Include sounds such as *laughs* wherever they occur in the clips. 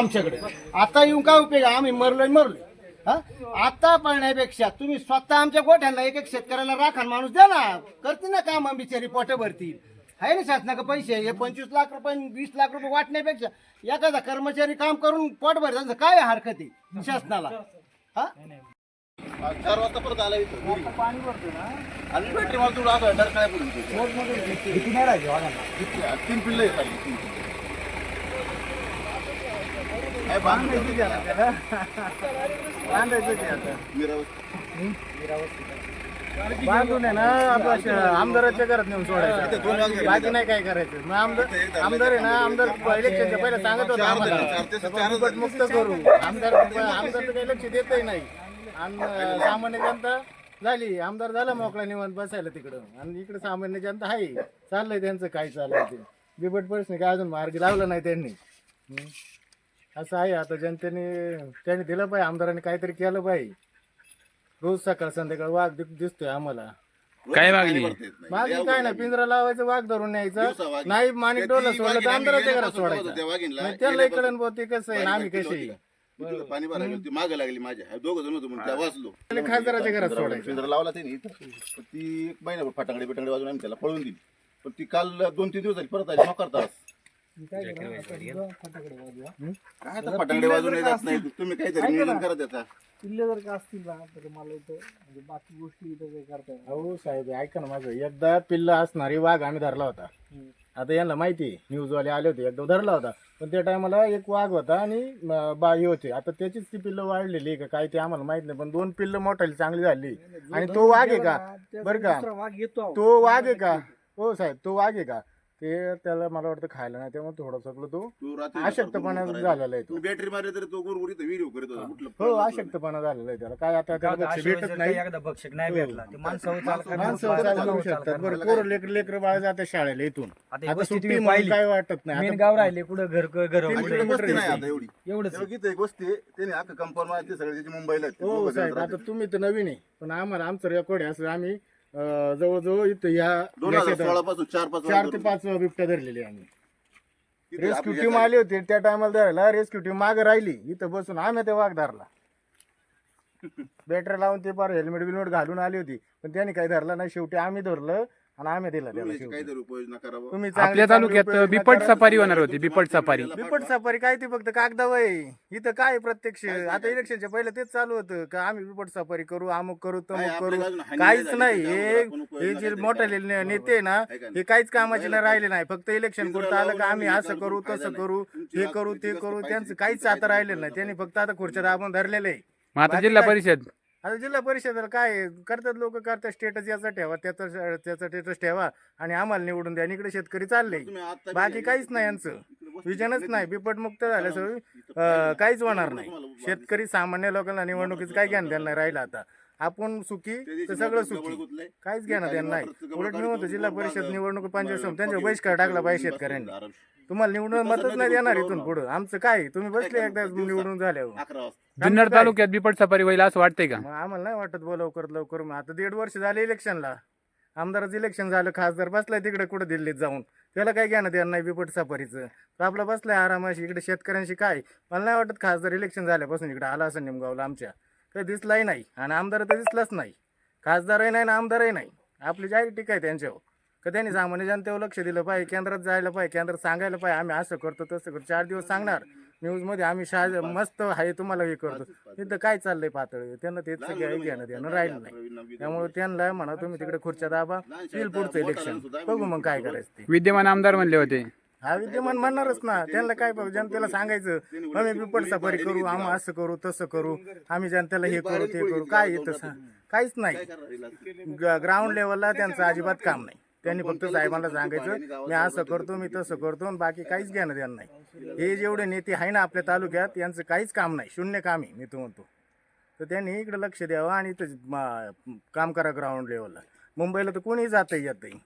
आमच्याकडे. आता येऊन काय उपयोग आहे? आम्ही मरलोय मरलोय. हा? आता पळण्यापेक्षा तुम्ही स्वतः आमच्या गोठ्यांना एक एक शेतकऱ्याला राखण माणूस द्या ना. करते ना काम बिचारी पोट भरतील. आहे ना शासनाकडे पैसे? हे पंचवीस लाख रुपये वीस लाख रुपये वाटण्यापेक्षा एखादा कर्मचारी काम करून पोट भरतात काय हरकत आहे शासनाला? हा? चार वाजता परत आला इथं घरी. आणि बॅटरी मला तुला असं काय तीन पिल्लं आहेत खाली, तीन. काय बांधून आहे ना आपल्या आमदाराच्या घरात नेऊन सोडायचं. बाकी नाही काय करायचं. मग आमदार आमदार आहे ना आमदार इलेक्शनच्या पहिले सांगत होता आम्हाला. मुक्त करू. आमदार आमदार तर काही लक्ष देतही नाही. आणि सामान्य जनता झाली. आमदार झाला मोकळा निवांत बसायला तिकडं. आणि इकडे सामान्य जनता आहे. चाललंय त्यांचं काय चाललंय ते. बिबट प्रश्न काय अजून मार्ग लावला नाही त्यांनी. असं आहे आता जनतेने त्यांनी दिलं पाहिजे आमदारांनी काहीतरी केलं पाहिजे. रोज सकाळ संध्याकाळ वाघ दिस- दिसतोय आम्हाला. काय मागणी. मागे काय नाही पिंजरा लावायचं वाघ धरून न्यायचं. नाही माणिक डोला ती सोडलं तर आमदाराच्या घरात सोडायचं. मग गेल्यापासून कळण बोलते कसं आहे? आणि आम्ही कशी? पाणी भरायला ती मागं लागली माझ्या. दोघं जण होतो म्हणून त्या वाचलो. त्याला खासदाराच्या घरात सोडायचं. पिंजरा लावला त्यांनी. पण ती एक महिना फटाकडे बिटाकडे वाजून आम्ही त्याला पळून दिली. पण ती काल दोन तीन दिवस झाली परत आली नोकर तास. काय आता फटाकडे वाजून नाही जात नाही तुम्ही काहीतरी नियोजन करा त्याचा. किल्ले जर का असतील ना तर मला इथं म्हणजे बाकी गोष्टी इथं काही करता हो साहेब ऐका ना माझं. एकदा पिल्ला असणारी वाघ आम्ही धरला होता. आता यांना माहिती न्यूज वाले आले होते एकदा धरला होता. पण त्या टायमाला एक वाघ होता आणि म, बाई होते. आता त्याचीच ती पिल्लं वाढलेली का काय ते आम्हाला माहीत नाही पण दोन पिल्लं मोठाली चांगली झाली. आणि तो वाघ आहे का? बरं का? तो वाघ आहे का? हो साहेब तो वाघ आहे का? ते त्याला मला वाटतं खायला नाही त्यामुळे थोडं सगळं तो अशक्तपणा झालेला आहे तो. बॅटरी मारली तरी तो गुरगुरी व्हिडिओ करत होता कुठलं हो अशक्तपणा झालेला आहे त्याला. काय आता त्याला लक्ष भेटत नाही. एकदा बक्षक नाही भेटला. ते माणसावर चाल करणार, माणसं माणसावर चालू चालू शकतात करणार. बरं पोरं लेकर लेकर बाळ जाते शाळेला इथून. आता ही सुट्टी पाहिली. काय वाटत नाही. मेन गाव राहिले कुठं घर घर एवढी एवढंच किती एक वस्ती त्याने अख्खं कंपाऊंड मारते सगळे त्याची मुंबईला हो साहेब. आता तुम्ही तर नवीन आहे. पण आम्हाला आमचं रेकॉर्ड आहे असं आम्ही अं, जवळजवळ इथं ह्या दोन या हजार शेतात सोळा पासून चार पाच चार ते पाच बिबट्या धरलेले आम्ही. रेस्क्यू टीम आली होती त्या टायमाला धरायला. रेस्क्यू टीम मागे राहिली. इथं बसून आम्ही ते वाघ धरला. *laughs* बॅटरी लावून ते पार हेल्मेट बिलमेट घालून आली होती. पण त्यांनी काही धरलं नाही. शेवटी आम्ही धरलं. आणि आम्ही दिलं त्याला तुम्ही शेवटी. काहीतरी उपाययोजना करावं तुम्ही चांगली- आपल्या चांगली तालुक्यात बिपट करा. सफारी होणार होती बिपट सफारी बिपट सफारी काय ते फक्त कागदावय इथं काय प्रत्यक्ष आता इलेक्शनच्या पहिले तेच चालू होतं का आम्ही बिपट सफारी करू अमुक करू काय तमुक करू हानी काहीच झाली नाही त्याच्यावर हे आपण हे जे करायचा. मोठे ने- नेते आहे ना? हे काहीच कामाचे नाही राहिले नाही फक्त इलेक्शन पुरतं आलं का आम्ही असं करू तसं करू हे करू ते करू त्यांचं काहीच आता राहिलेलं नाही त्यांनी. फक्त आता खुर्च्या दाबून धरलेले आहे. मग आता जिल्हा? परिषद आता जिल्हा परिषदेला काय आहे? करतात लोक? करतात स्टेटस याचा ठेवा त्याचा त्याचा स्टेटस ठेवा आणि आम्हाला निवडून द्या. आणि इकडे शेतकरी चालले. तुम्ही आता बाकी काहीच नाही यांचं. विजनच नाही. बिपट मुक्त सगळं काहीच होणार नाही. शेतकरी सामान्य लोकांना निवडणुकीचं काय ज्ञान त्यांना राहिलं आता? आपण सुखी तर सगळं सुखी. काहीच घेणं खाली त्यांना नाही. उलट मी म्हणतो जिल्हा परिषद. निवडणूक पंचायत समिती त्यांच्यावर बहिष्कार टाकला पाहिजे शेतकऱ्यांनी. तुम्हाला निवडून मतच नाही देणार इथून. पुढं. आमचं काय तुम्ही बसले एकदा? निवडून झाल्यावर. जुन्नर काय? तालुक्यात बिपट सफारी होईल असं वाटतंय का? आम्हाला नाही वाटत बोला लवकर लवकर. मग आता दीड वर्ष झाले इलेक्शनला. आमदाराचं इलेक्शन झालं खासदार बसलाय तिकडे कुठं दिल्लीत जाऊन. त्याला काय घेणं देणार नाही बिपट सफारीचं तर आपला बसलाय आरामाशी. इकडे शेतकऱ्यांशी काय? मला नाही वाटत खासदार इलेक्शन झाल्यापासून इकडे आला असं निमगावला आमच्या. काही दिसलाही नाही आणि आमदार तर दिसलाच नाही. खासदारही नाही आणि आमदारही नाही. आपली जाहीर टीका आहे त्यांच्यावर. का त्यांनी सामान्य जनतेवर लक्ष दिलं पाहिजे केंद्रात जायला पाहिजे केंद्रात सांगायला पाहिजे. आम्ही असं करतो तसं करतो. चार दिवस सांगणार. न्यूजमध्ये आम्ही शा मस्त आहे तुम्हाला हे करतो. तिथं काय चाललंय पातळी? त्यांना तेच सगळं घेणं देणं राहिलं नाही. त्यामुळे त्यांना म्हणा तुम्ही तिकडे खुर्च्या दाबा येईल पुढचं इलेक्शन बघू मग काय करायचं ते. विद्यमान आमदार म्हणले होते. हा विद्यमान म्हणणारच ना. त्यांना काय बाबा जनतेला सांगायचं आम्ही बिपट सफारी करू आम्ही असं करू तसं करू आम्ही जनतेला हे करू ते करू. काय येतं सांग काहीच नाही. ग्राउंड लेवलला त्यांचं अजिबात काम नाही. त्यांनी फक्त साहेबांना सांगायचं मी असं करतो मी तसं करतो आणि बाकी काहीच घेणं देणं नाही. हे जेवढे नेते आहे ना आपल्या तालुक्यात यांचं काहीच काम नाही. शून्य काम आहे मी तो म्हणतो. तर त्यांनी इकडे लक्ष द्यावं आणि इथं काम करा ग्राउंड लेवलला मुंबईला तर कोणी जात येतही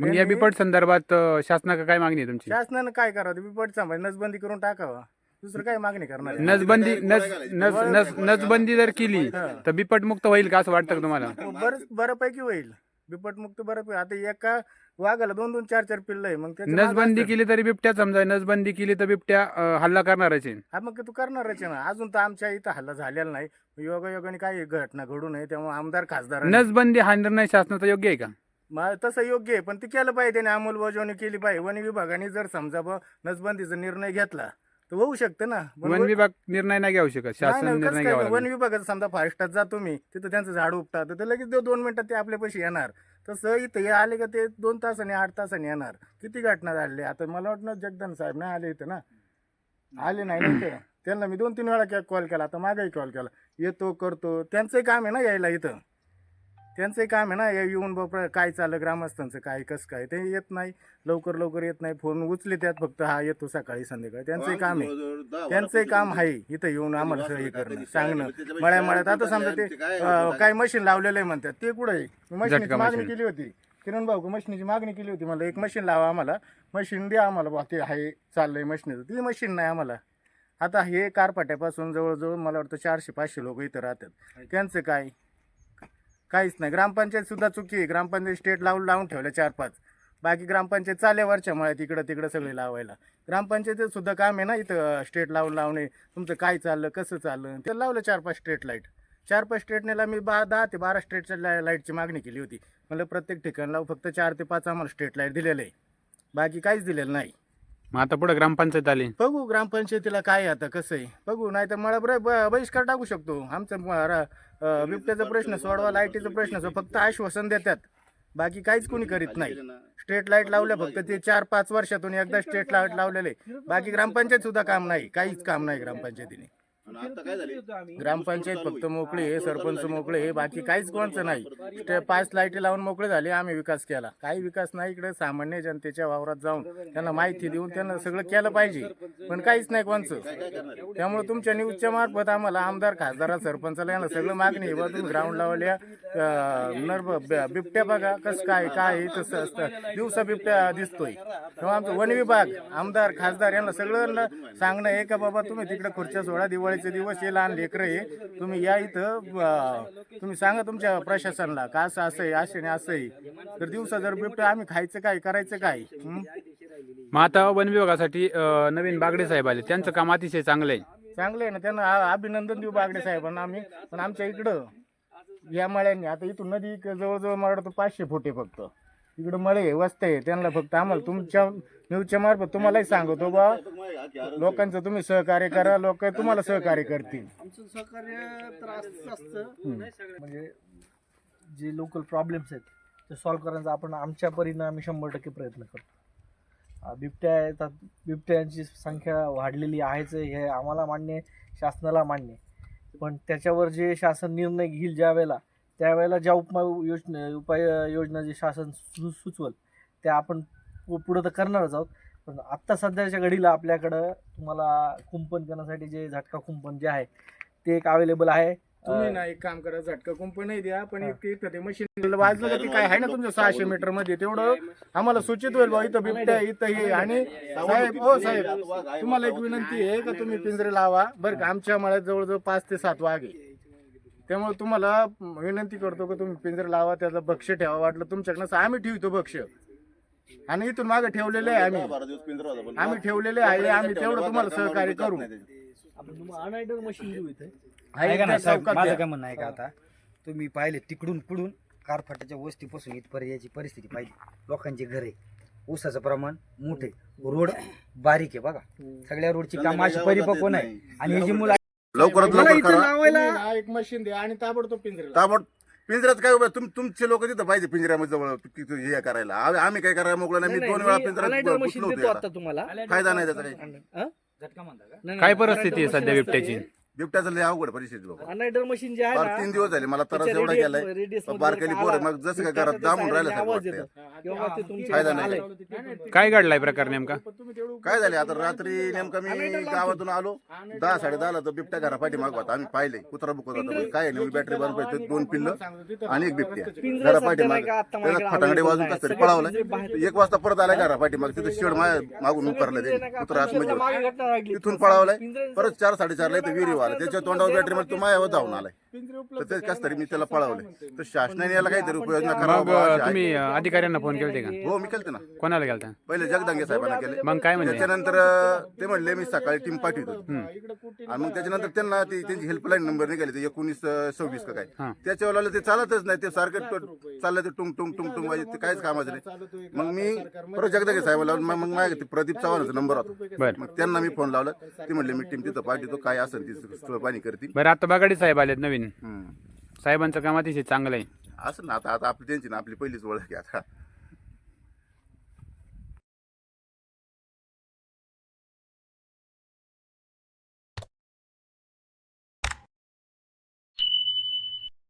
मग या बिपट संदर्भात अं, शासनाकडे काय मागणी आहे तुमची? शासनानं काय करावं? बिपट सांभाळ नसबंदी करून टाकावं. दुसरं काय मागणी करणार आहे? नसबंदी नस नस नस नसबंदी जर केली तर बिपट मुक्त होईल का असं वाटतं का तुम्हाला? हो, बरंच बऱ्यापैकी होईल. बिपट मुक्त बऱ्यापैकी आता एका वाघाला दोन दोन चार चार पिल्ल आहे मग नसबंदी असतं. केली तरी बिबट्या समजा नसबंदी केली तर बिबट्या अं, हल्ला करणारच आहे. हा मग तू करणारच आहे ना. अजून तर आमच्या इथं हल्ला झालेला नाही. योगा योगाने काही घटना घडू नये त्यामुळे आमदार खासदार नसबंदी हा निर्णय शासनाचा योग्य आहे का? मा- तसं योग्य आहे पण ते केलं पाहिजे त्याने अंमलबजावणी केली पाहिजे. वन विभागाने जर समजा नसबंदीचा निर्णय घेतला तर होऊ शकतं ना. पण वन विभाग निर्णय नाही घेऊ शकत नाही, शासन नाही, कसं निर्णय काय? घ्यावा वन लागेल. विभागात समजा फॉरेस्टात जातो मी तिथं त्यांचं झाड उपतात तर ते लगेच दो- दोन मिनिटात ते आपल्या पैसे येणार. तसं इथं हे आले का ते दोन तासाने आठ तासाने येणार. किती घटना झाली आता मला वाटतं जगदान साहेब नाही आले इथं ना. आले नाही ना ते त्यांना मी दोन तीन वेळा कॉल केला आता मागेही कॉल केला. येतो करतो त्यांचंही काम आहे ना यायला इथं. त्यांचंही काम आहे ना या येऊन बापा काय चाललं ग्रामस्थांचं काय कसं काय ते येत नाही. लवकर लवकर येत नाही. फोन उचले त्यात फक्त हा येतो सकाळी संध्याकाळी. त्यांचंही काम आहे. त्यांचंही काम आहे. इथं येऊन आम्हाला हे करणं सांगणं. मळ्या मळ्यात आता समजा ते काय मशीन लावलेलं आहे म्हणतात ते कुठं आहे? मशीनची मागणी. केली होती. किरण भाऊ मशीनची मागणी केली होती. मला एक मशीन लावा आम्हाला. मशीन द्या आम्हाला. बुवा ते आहे चाललंय मशीनचं. ती मशीन नाही आम्हाला. आता हे कारपाट्यापासून जवळजवळ मला वाटतं चारशे पाचशे लोक इथं राहतात. त्यांचं काय? काहीच नाही. ग्रामपंचायत सुद्धा चुकी आहे. ग्रामपंचायत स्टेट लावून लावून ठेवलं चार पाच. बाकी ग्रामपंचायत चाले वरच्या मुळे तिकडं सगळे लावायला. ग्रामपंचायतीत सुद्धा काम आहे ना इथं स्टेट लावून लावणे तुमचं काय चाललं कसं चाललं? ते लावलं चार पाच स्ट्रेट लाइट चार पाच स्टेटनेला मी बा दहा ते बारा स्ट्रेटच्या ला लाईटची मागणी केली होती. मला प्रत्येक ठिकाणला फक्त चार ते पाच आम्हाला स्ट्रेट लाइट दिलेलं आहे. बाकी काहीच दिलेलं नाही. मग आता पुढे ग्रामपंचायत आली. बघू ग्रामपंचायतीला काय आहे आता कसं आहे. बघू नाही तर मला बरं ब- बहिष्कार टाकू शकतो. आमचं म- अं, बिबट्याचा प्रश्न सोडवा लाईटीचा प्रश्न सोडवा. फक्त आश्वासन देतात. बाकी काहीच कोणी करीत नाही. स्ट्रीट लाइट लावल्या फक्त ते चार पाच वर्षातून एकदा स्ट्रीट लाइट लावलेले. बाकी ग्रामपंचायत सुद्धा काम नाही. काहीच काम नाही ग्रामपंचायतीने. आता काय झाले? ग्रामपंचायत फक्त मोकळी आहे सरपंच मोकळे आहे बाकी काहीच कोणचं नाही. ते पाच लाईटी लावून मोकळे झाले आम्ही विकास केला. काही विकास नाही इकडे सामान्य जनतेच्या वावरात जाऊन त्यांना माहिती देऊन त्यांना सगळं केलं पाहिजे. पण काहीच नाही कोणचं. त्यामुळे तुमच्या न्यूजच्या मार्फत आम्हाला आमदार खासदार सरपंचाला यांना सगळं मागणी. बा तुम्ही ग्राउंड लावल्या नर बिबट्या बघा कसं काय काय आहे, तसं असतं. दिवसा बिबट्या दिसतोय. तेव्हा आमचं वन विभाग आमदार खासदार यांना सगळं सांगणं आहे का बाबा तुम्ही तिकडे खुर्च्या सोडा दिवाळीचे दिवस हे लहान लेकरं आहे. तुम्ही या इथं अं, तुम्ही सांगा तुमच्या प्रशासनाला का असं असं आहे असं नाही असं आहे. तर दिवसा जर बिबट्या आम्ही खायचं काय करायचं काय? हं? मग आता वन विभागासाठी अं, नवीन बागडे साहेब आले. त्यांचं काम अतिशय चांगलं आहे. चांगलं आहे ना. त्यांना आ- अभिनंदन देऊ बागडे साहेबांना आम्ही. पण आमच्या इकडं या मळ्यांनी आता इथून नदी जवळजवळ मला वाटतं पाचशे फुटे फक्त. इकडं मळे आहे, वस्ते आहे. त्यांना फक्त आम्हाला तुमच्या न्यूजच्या मार्फत तुम्हालाही सांगतो बा. लोकांचं तुम्ही सहकार्य करा लोक तुम्हाला सहकार्य करतील. आमचं सहकार्य तर असंच असतं. म्हणजे जे लोकल प्रॉब्लेम्स आहेत ते सॉल्व्ह करण्याचा आपण आमच्या परीनं आम्ही शंभर टक्के प्रयत्न करतो. अं, बिबट्या येतात बिबट्यांची संख्या वाढलेली आहेच आहे, हे आम्हाला मान्य आहे शासनाला मान्य आहे. पण त्याच्यावर जे शासन निर्णय घेईल ज्या वेळेला त्यावेळेला ज्या उपाय योजना उपाय योजना जे शासन सु सुचवल त्या आपण पु- पुढं तर करणारच आहोत. पण आत्ता सध्याच्या घडीला आपल्याकडं तुम्हाला कुंपण करण्यासाठी जे झटका कुंपण जे आहे ते एक अवेलेबल आहे. तुम्ही ना एक काम करा झटका कुंपण द्या पण एक इथं ते मशीन वाजलं का ती काय आहे ना तुमच्या सहाशे मीटरमध्ये? तेवढं आम्हाला सूचित होईल बा इथं बिबट्या इथं हे आणि साहेब हो साहेब. तुम्हाला एक विनंती आहे का तुम्ही पिंजरे लावा? बरं का आमच्या मळ्यात जवळजवळ पाच ते सात वाघ. आहे त्यामुळे तुम्हाला विनंती करतो का तुम्ही पिंजरे लावा त्याचं भक्ष ठेवा. वाटलं तुमच्याकडनं आम्ही ठेवतो भक्ष आणि इथून मागे ठेवलेले आहे आम्ही. आम्ही ठेवलेले आहे आम्ही तेवढं तुम्हाला सहकार्य करू. ऐका ना साहेब माझं. काय म्हणणं आहे का आता? तुम्ही पाहिले तिकडून पुढून कारफाट्याच्या वस्तीपासून इथपर्यंत याची परिस्थिती पाहिली. लोकांचे घर आहे. ऊसाचं प्रमाण मोठे रोड बारीक आहे बघा. सगळ्या रोडची कामं अशी परिपक्व नाही. आणि हे जी मुलं लवकरात मला लवकर इथं करा. लावायला तुम्ही ना एक मशीन द्या आणि ताबडतोब पिंजरे. ताबड पिंजऱ्यात काय उभं तुम तुमचे लोक तिथं पाहिजे पिंजऱ्यामध्ये जवळ तिथं हे करायला. आम्ही आम्ही काय करायला मोकळं नाही. मी दोन वेळा पिंजऱ्यात होतो आता. तुम्हाला. फायदा नाही त्याचा काही. काय परिस्थिती आहे सध्या बिबट्याची? बिबट्याचं लय अवघड परिस्थिती लोक अनायडर मशीन जे आहे फार ना तीन दिवस झाले मला त्रास त्याच्या एवढा radius- गेलाय. मध्ये बारकाली जर का पोरं आला, मग जसं काय तर घरात ला आवाज वाटतंय. येतो. ते तुमच्या फायदा इथं नाही. आलंय. काय घडलाय प्रकार नेमका? काय झाले आता रात्री नेमकं मी गावातून आलो. दहा साडे दहाला तर बिबट्या घरा पाठी मागवत आम्ही पाहिले कुत्रा बुकत होता. काय नाही बॅटरी बंद पाहिजे दोन पिल्लं आणि एक बिबट्या. पिंजरे घरा सध्या पाठी नाही माग. माझ्याकडे त्याला फटांगडे वाजून कसं तरी सगळे एक वाजता परत आलाय घरा पाठी माग. तिथे शेड मा- मागून नाही ते कुत्रा मागे आतमध्ये घटना घडली. तिथून पळावलाय परत चार साडेचारला इथे विहिरी आला त्याच्या तोंडावर बॅटरी मध्ये तुम्हाला मायावर धावून आलाय तर ते कस तरी मी त्याला पळावलंय. तर शासनाने याला काहीतरी उपाययोजना मग करावा अ, तुम्ही. अ, अधिकाऱ्यांना फोन केलते का? हो मी केलते ना. कोणाला गेलता पहिले जगदांगे साहेबांना केले. मग काय म्हणले त्याच्यानंतर अं, ते म्हणले मी सकाळी टीम पाठवतो. आणि मग त्याच्यानंतर त्यांना ती त्यांची हेल्पलाईन नंबर निघाले ते एकोणीस अं, सव्वीस का हा. काय त्याच्यावर ते चालतच नाही ते सारखं ट- चाललं ते टुंग टुंग टुंग टुंग वाजत ते काहीच कामाचं नाही. मग मी परत जगदागे साहेबाला लावून मग माझ्या ते प्रदीप चव्हाणाचा नंबर होता बर मग त्यांना मी फोन लावला. ते म्हणले मी टीम तिथं पाठवतो काय असेल ती पाणी करतील. बरं आता बगाडी साहेब आलेत नवीन हम्म. साहेबांचं काम अतिशय चांगलं आहे असं ना आता आता आपली त्यांची ना आपली पहिलीच ओळख आहे आता